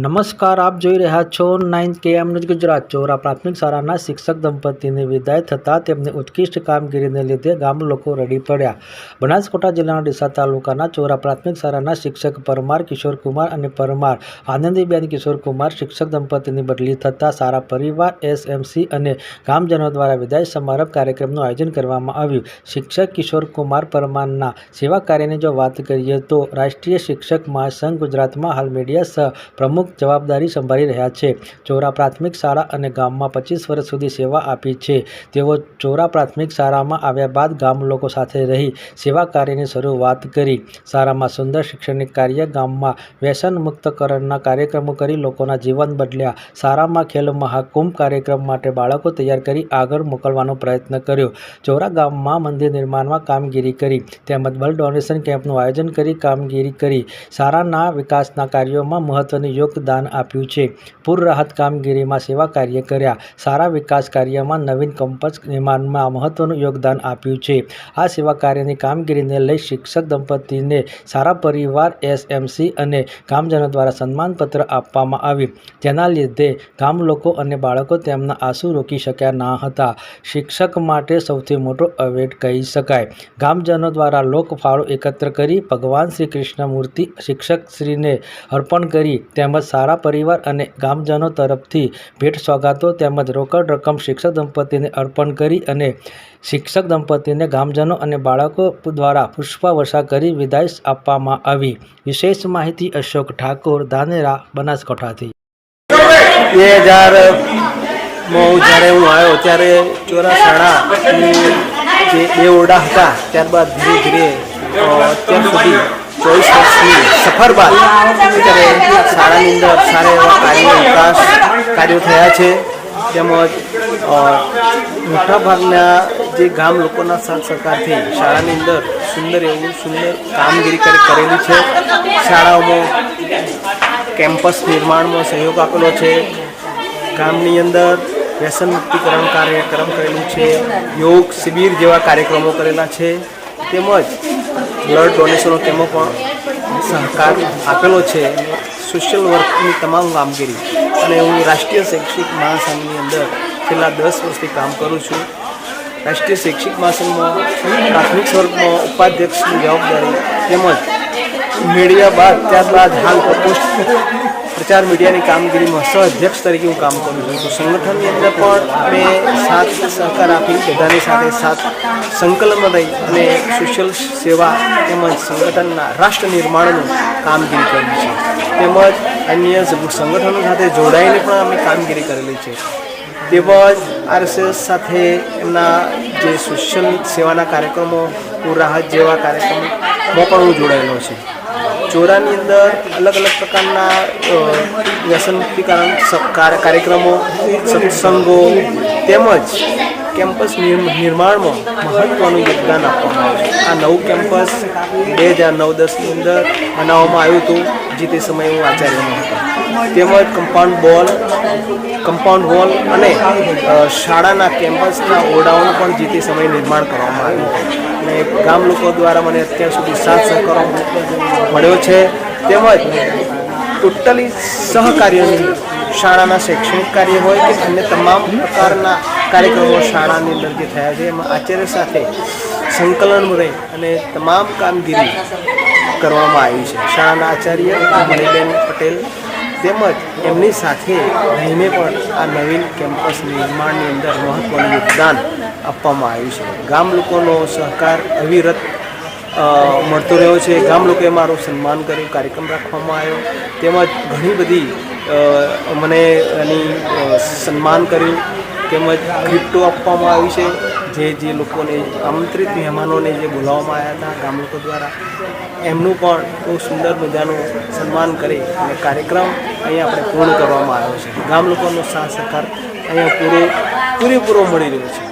નમસ્કાર, આપ જોઈ રહ્યા છો નાઇન્થ કેએમ ન્યૂઝ ગુજરાત. ચોરા પ્રાથમિક શાળાના શિક્ષક દંપતીની વિદાય થતાં તેમની ઉત્કૃષ્ટ કામગીરીને લીધે ગામ લોકો રડી પડ્યા. બનાસકાંઠા જિલ્લાના ડીસા તાલુકાના ચોરા પ્રાથમિક શાળાના શિક્ષક પરમાર કિશોરકુમાર અને પરમાર, આનંદીબેન કિશોરકુમાર શિક્ષક દંપતીની બદલી થતાં સારા પરિવાર, એસએમસી અને ગામજનો દ્વારા વિદાય સમારંભ કાર્યક્રમનું આયોજન કરવામાં આવ્યું. શિક્ષક કિશોરકુમાર પરમારના સેવા કાર્યની જો વાત કરીએ તો રાષ્ટ્રીય શિક્ષક મહાસંઘ ગુજરાતમાં હાલ મીડિયા સહ પ્રમુખ જવાબદારી સંભાળી રહ્યા છે. ચોરા પ્રાથમિક શાળા અને ગામમાં પચીસ વર્ષ સુધી સેવા આપી છે. તેઓ ચોરા પ્રાથમિક શાળામાં આવ્યા બાદ ગામ લોકો સાથે રહી સેવા કાર્યની શરૂઆત કરી. શાળામાં સુંદર શૈક્ષણિક કાર્ય, ગામમાં વ્યસન મુક્તકરણના કાર્યક્રમો કરી લોકોના જીવન બદલ્યા. શાળામાં ખેલ મહાકુંભ કાર્યક્રમ માટે બાળકો તૈયાર કરી આગળ મોકલવાનો પ્રયત્ન કર્યો. ચોરા ગામમાં મંદિર નિર્માણમાં કામગીરી કરી, તેમજ બ્લડ ડોનેશન કેમ્પનું આયોજન કરી કામગીરી કરી. શાળાના વિકાસના કાર્યોમાં યોગદાન આપ્યું છે. પૂર રાહત કામગીરીમાં સેવા કાર્ય કર્યા. સારા વિકાસ કાર્યમાં નવીન કંપસ નિર્માણમાં મહત્વનું યોગદાન આપ્યું છે. આ સેવા કાર્યની કામગીરીને લઈ શિક્ષક દંપતીને સારા પરિવાર, એસએમસી અને ગામજનો દ્વારા સન્માનપત્ર આપવામાં આવ્યું. જેના લીધે ગામ લોકો અને બાળકો તેમના આંસુ રોકી શક્યા ન હતા. શિક્ષક માટે સૌથી મોટો અવેટ કહી શકાય. ગામજનો દ્વારા લોકફાળો એકત્ર કરી ભગવાન શ્રી કૃષ્ણ મૂર્તિ શિક્ષક શ્રીને અર્પણ કરી. તેમજ સારા પરિવાર અને ગામજનો તરફથી ભેટ સોગાતો તેમજ રોકડ રકમ શિક્ષક દંપતીને અર્પણ કરી અને શિક્ષક દંપતીને ગામજનો અને બાળકો દ્વારા પુષ્પાવર્ષા કરી વિદાય આપવામાં આવી. વિશેષ માહિતી અશોક ઠાકોર, ધાનેરા, બનાસકાંઠાથી. બે હજાર જ્યારે હું આવ્યો ત્યારે ચોરા જે બે ઓરડા હતા, ત્યારબાદ ધીરે ધીરે અત્યાર સુધી ચોવીસ વર્ષની સફર બાદ અત્યારે શાળાની અંદર સારા એવા કાર્યો, વિકાસ કાર્યો થયા છે. તેમજ મોટાભાગના જે ગામ લોકોના સાથ સરકારથી શાળાની અંદર સુંદર એવું સુંદર કામગીરી કરેલી છે. શાળાઓમાં કેમ્પસ નિર્માણમાં સહયોગ આપેલો છે. ગામની અંદર વ્યસન મુક્તિકરણ કાર્યક્રમ કરેલું છે. યોગ શિબિર જેવા કાર્યક્રમો કરેલા છે. તેમજ બ્લડ ડોનેશનો તેમાં પણ સહકાર આપેલો છે. સોશિયલ વર્કની તમામ કામગીરી અને હું રાષ્ટ્રીય શૈક્ષિક મહાસંઘની અંદર છેલ્લા દસ વર્ષથી કામ કરું છું. રાષ્ટ્રીય શૈક્ષિક મહાસંઘમાં પ્રાથમિક સ્વરૂપમાં ઉપાધ્યક્ષની જવાબદારી તેમજ મેળવ્યા બાદ ત્યારબાદ હાલ પોસ્ટ પ્રચાર મીડિયાની કામગીરીમાં સહ અધ્યક્ષ તરીકે હું કામ કરું છું. તો સંગઠનની અંદર પણ મેં સાથ સહકાર આપી, બધાની સાથે સાથ સંકલનમાં રહી અને સોશિયલ સેવા તેમજ સંગઠનના રાષ્ટ્ર નિર્માણનું કામગીરી કરી છે. તેમજ અન્ય સંગઠનો સાથે જોડાઈને પણ અમે કામગીરી કરેલી છે. તેમજ આરએસએસ સાથે એમના જે સોશિયલ સેવાના કાર્યક્રમો રાહત જેવા કાર્યક્રમોમાં પણ હું જોડાયેલો છું. ચોરાની અંદર અલગ અલગ પ્રકારના વ્યસન મુક્તિકરણ કાર્યક્રમો સત્સંગો તેમજ કેમ્પસ નિર્મ- નિર્માણમાં મહત્ત્વનું યોગદાન આપવામાં આવ્યું આ નવું કેમ્પસ બે હજાર નવ દસની અંદર બનાવવામાં આવ્યું હતું, જે તે સમયે હું આચાર્યમાં હતો. તેમજ કમ્પાઉન્ડ બોલ, કમ્પાઉન્ડ વોલ અને શાળાના કેમ્પસના ઓરડાઓનું પણ જે તે સમયે નિર્માણ કરવામાં આવ્યું અને ગામ લોકો દ્વારા મને અત્યાર સુધી સાથ સહકારો મળ્યો છે. તેમજ ટોટલી સહકાર્યની શાળાના શૈક્ષણિક કાર્ય હોય કે અન્ય તમામ પ્રકારના કાર્યક્રમો શાળાની અંદર જે થયા છે, એમાં આચાર્ય સાથે સંકલન રહી અને તમામ કામગીરી કરવામાં આવી છે. શાળાના આચાર્ય મણિબેન પટેલ તેમજ એમની સાથે રહીને પણ આ નવીન કેમ્પસ નિર્માણની અંદર મહત્ત્વનું યોગદાન આપવામાં આવ્યું છે. ગામ લોકોનો સહકાર અવિરત મળતો રહ્યો છે. ગામ લોકોએ મારું સન્માન કર્યું, કાર્યક્રમ રાખવામાં આવ્યો. તેમજ ઘણી બધી મને એની સન્માન કર્યું. તેમજ ગિફ્ટો આપવામાં આવી છે. જે જે લોકોને આમંત્રિત મહેમાનોને જે બોલાવવામાં આવ્યા હતા ગામ લોકો દ્વારા, એમનું પણ બહુ સુંદર મજાનું સન્માન કરી અને કાર્યક્રમ અહીંયા આપણે પૂર્ણ કરવામાં આવ્યો છે. ગામ લોકોનો સાથ સહકાર અહીંયા પૂરો પૂરેપૂરો મળી રહ્યો છે.